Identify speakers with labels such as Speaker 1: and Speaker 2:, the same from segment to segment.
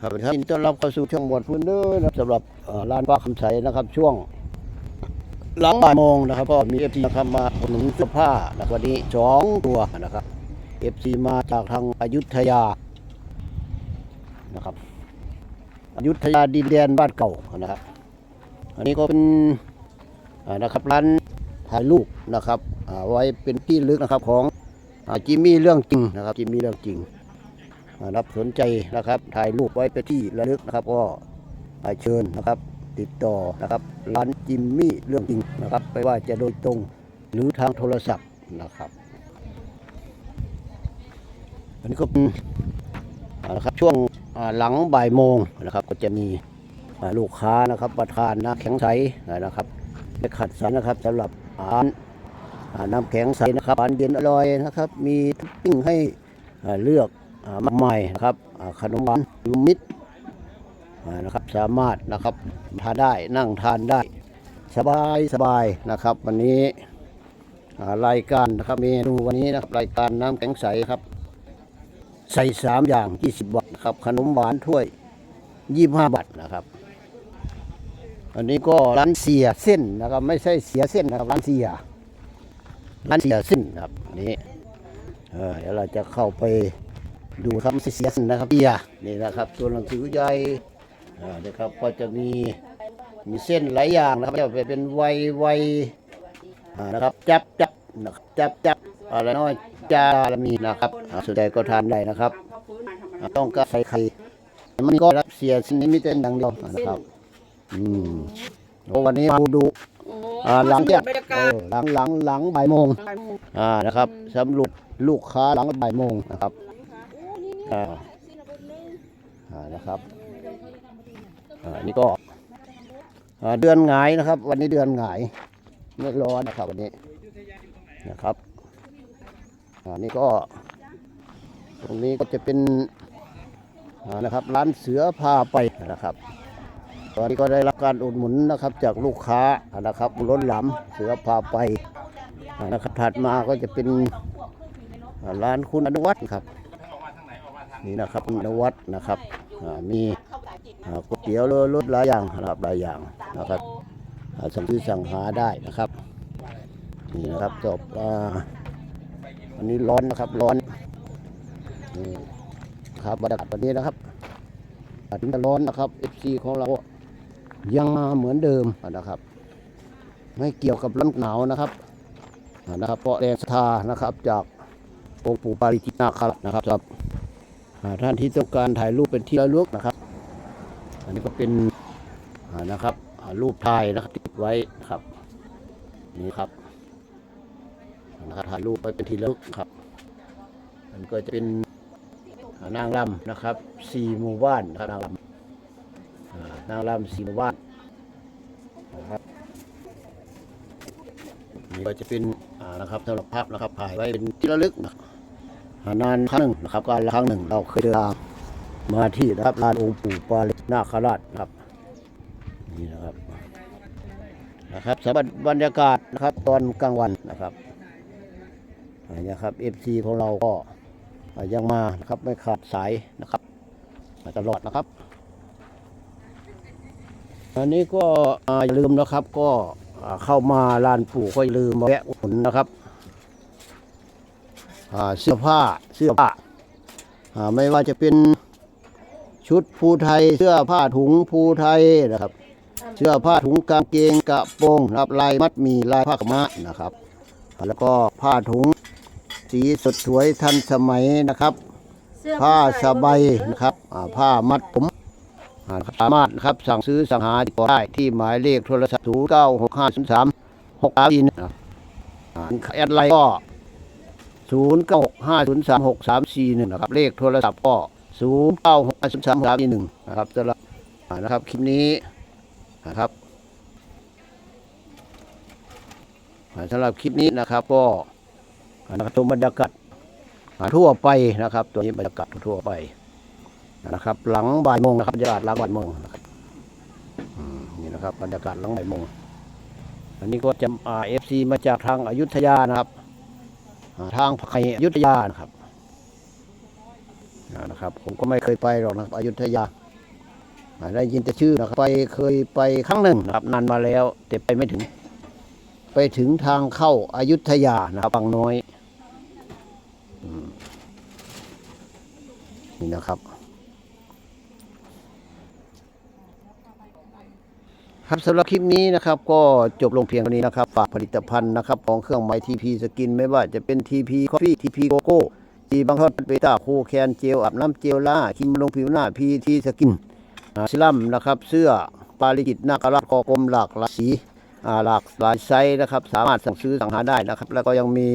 Speaker 1: ครับท่านต้อนรับเข้าสู่ช่วงบทพื้นเด้อนะสำหรับร้านป้าคำใสนะครับ ช่วงหลังบ่ายโมงนะครับก็มีเอฟซีนะครับมาหนุนเสื้อผ้านะวันนี้สองตัวนะครับเอฟซีมาจากทางอยุธยานะครับอยุธยาดินแดนบ้านเก่านะครับ อันนี้ก็เป็นนะครับร้านถ่ายรูปนะครับอ่าไว้เป็นที่ลึกนะครับของจิมมี่เรื่องจริงนะครับจิมมี่เรื่องจริง รับสนใจนะครับ ถ่ายรูปไว้เป็นที่ระลึกนะครับ ก็เชิญนะครับ ติดต่อนะครับ ร้านจิมมี่เรื่องจริงนะครับไม่ว่าจะโดยตรงหรือทางโทรศัพท์นะครับ อันนี้ก็เป็นนะครับช่วงหลังบ่ายโมงนะครับ ก็จะมีลูกค้านะครับประทานน้ำแข็งใสนะครับได้ขัดสรรนะครับสำหรับอาหารน้ำแข็งใสนะครับอาหารเย็นอร่อยนะครับ มีท็อปปิ้งให้เลือก มากมายนะครับขนมหวานลูมิตนะครับสามารถนะครับทานได้นั่งทานได้ สบายสบายนะครับ วันนี้รายการนะครับเมนูวันนี้นะครับรายการน้ำแข็งใสครับ ใส่สามอย่าง 20 บาทครับขนมหวานถ้วย 25 บาทนะครับ อันนี้ก็ร้านเสียเส้นนะครับ ไม่ใช่เสียเส้นนะครับร้านเสียร้านเสียเส้นนะครับอันนี้เออเดี๋ยวเราจะเข้าไป ดูครับไม่ใช่เสียสนะครับเบียร์นี่นะครับตัวหนังสือใหญ่อ่านะครับก็จะมีมีเส้นหลายอย่างนะครับจะเป็นไวไวอ่านะครับจับจับนะครับจับจับอะไรน้อยจาระมีนะครับอ่าสนใจก็ทานได้นะครับอ่าต้องการใส่ไข่มันก็รับเสียสนิมิตเป็นดังเดียวนะครับอืมโอ้วันนี้มาดูอ่าหลังจากเออหลังหลังหลังบ่ายโมงอ่านะครับสำรวจลูกค้าหลังบ่ายโมงนะครับ อ่าอ่านะครับอ่านี่ก็เดือนหงายนะครับ วันนี้เดือนหงายไม่ร้อนนะครับ วันนี้นะครับอ่านี่ก็ ตรงนี้ก็จะเป็นอ่านะครับ ร้านเสือพาไปนะครับตอนนี้ก็ได้รับการอุดหนุนนะครับ จากลูกค้านะครับล้นหลามเสือพาไปนะครับถัดมาก็จะเป็นร้านคุณอนุวัฒน์ครับ นี่นะครับนวัดนะครับอ่ามีอ่าก๋วยเตี๋ยวรสหลายอย่างนะครับหลายอย่างนะครับอ่าสั่งซื้อสั่งหาได้นะครับนี่นะครับจบอ่าอันนี้ร้อนนะครับร้อนนี่ครับบรรยากาศวันนี้นะครับอากาศมันร้อนนะครับ FC ของเรายังมาเหมือนเดิมนะครับ ไม่เกี่ยวกับลมหนาวนะครับอ่านะครับเพราะแรงศรัทธานะครับจากองค์ปู่ปาริจิตนาคราชนะครับครับอ่า ท่านที่ต้องการถ่ายรูปเป็นที่ระลึกนะครับ อันนี้ก็เป็นนะครับรูปถ่ายนะครับติดไว้นะครับ นี่ครับนะครับถ่ายรูปไว้เป็นที่ระลึกครับอันก็จะเป็นนางรำนะครับสี่หมู่บ้านนะครับนางรำนางรำสี่หมู่บ้านนะครับนี่ก็จะเป็นนะครับสำหรับภาพนะครับถ่ายไว้เป็นที่ระลึกนะครับ นานครั้งหนึ่งนะครับการละครั้งหนึ่งเราเคยเดินทางมาที่นะครับลานองค์ปู่ปารินาคราชนะครับนี่นะครับนะครับสำหรับบรรยากาศนะครับตอนกลางวันนะครับอันนี้ครับเอฟซีของเราก็ยังมานะครับไม่ขาดสายนะครับตลอดนะครับอันนี้ก็อย่าลืมนะครับก็เข้ามาลานปู่ก็อย่าลืมมาแวะอุดหนุนะครับ เสื้อผ้าเสื้อผ้าไม่ว่าจะเป็นชุดภูไทย เสื้อผ้าถุงภูไทยนะครับ เสื้อผ้าถุงกางเกงกระโปรงรับลายมัดมีลายผ้าขม้านะครับ แล้วก็ผ้าถุงสีสดสวยทันสมัยนะครับ ผ้าสบายนะครับผ้ามัดผมสามารถครับสั่งซื้อสั่งหาติดต่อได้ที่หมายเลขโทรศัพท์0 9 6 5 0 3 6 3 4นะครับอ่าแอดไลน์ก็ ศูนย์เก้าห้าศูนะครับเลขโทรศัพท์ก็ศูนย์เก้าหกห้าศูนะครับสำหรับนะครับคลิปนี้นะครับสำหรับคลิปนี้นะครับก็อานะครับชมบรรยากาศทั่วไปนะครับ ตัวนี้บรรยากาศทั่วไปนะครับ หลังบ่ายโมงนะครับบรรยากาศหลังบ่ายโมงนะครับนี่นะครับบรรยากาศหลังบ่ายโมงอันนี้ก็จะเอฟซีมาจากทางอายุธยานะครับ ทางไคอยุธยานะครับนะครับ ผมก็ไม่เคยไปหรอกนะครับอยุธยาอาได้ยินแต่ชื่อนะครับ ไปเคยไปครั้งหนึ่งนะครับนานมาแล้ว แต่ไปไม่ถึง ไปถึงทางเข้าอายุทยานะครับบางน้อยนี่นะครับ ครับสำหรับคลิปนี้นะครับก็จบลงเพียงเท่านี้นะครับ ฝากผลิตภัณฑ์นะครับของเครื่องไม้ทีพีสกินไม่ว่าจะเป็นทีพีคอฟฟี่ทีพีโกโก้ทีบางทอดเบต้าคูแคนเจลอาบน้ำเจลล่าครีมบำรุงผิวหน้าพีทีสกินซิลัมนะครับเสื้อปาลิจิตนาคราชกอกลมหลากหลายสีหลากหลายไซส์นะครับสามารถสั่งซื้อสั่งหาได้นะครับ แล้วก็ยังมี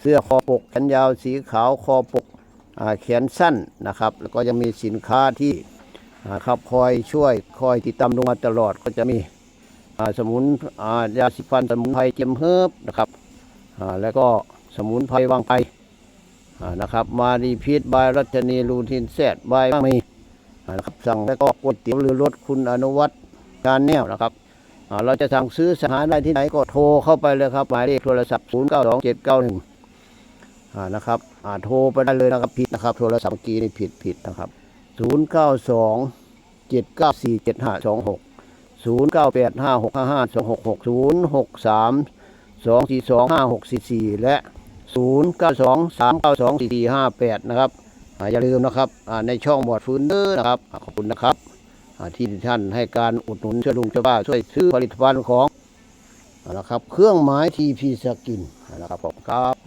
Speaker 1: เสื้อคอปกแขนยาวสีขาวคอปกอแขนสั้นนะครับ แล้วก็ยังมีสินค้าที่ ครับคอยช่วยคอยติดตามลงมาตลอดก็จะมีสมุนยาสีฟันสมุนไพรเจียมเฮิบนะครับแล้วก็สมุนไพรวางไปนะครับมาดีพีทบายรัชนีรูทินแซดบายบ้างมีนะครับสั่งแล้วก็ก๋วยเตี๋ยวเรือรถคุณอนุวัฒน์การแนวนะครับเราจะสั่งซื้อสถานได้ที่ไหนก็โทรเข้าไปเลยครับหมายเลขโทรศัพท์ 0 9 2 7 9 1อ่านะครับโทรไปได้เลยนะครับผิดนะครับ โทรศัพท์เมื่อกี้นี่ผิดผิดนะครับ 0 9 2 7 9 4 7 5 2 6ศูนย์เก้าแปดห้าหกห้าห้าสองหกหกศูนย์หกสามสองสี่สองห้าหกสี่สี่และศูนย์เก้าสองสามเก้าสองสี่สี่ห้าแปดนะครับอย่าลืมนะครับในช่องบอดฟื้นเดอร์นะครับขอบคุณนะครับที่ท่านให้การอุดหนุนช่วยลุงช่วยป้าช่วยซื้อผลิตภัณฑ์ของนะครับ เครื่องไม้ทีพีสกินนะครับผมครับ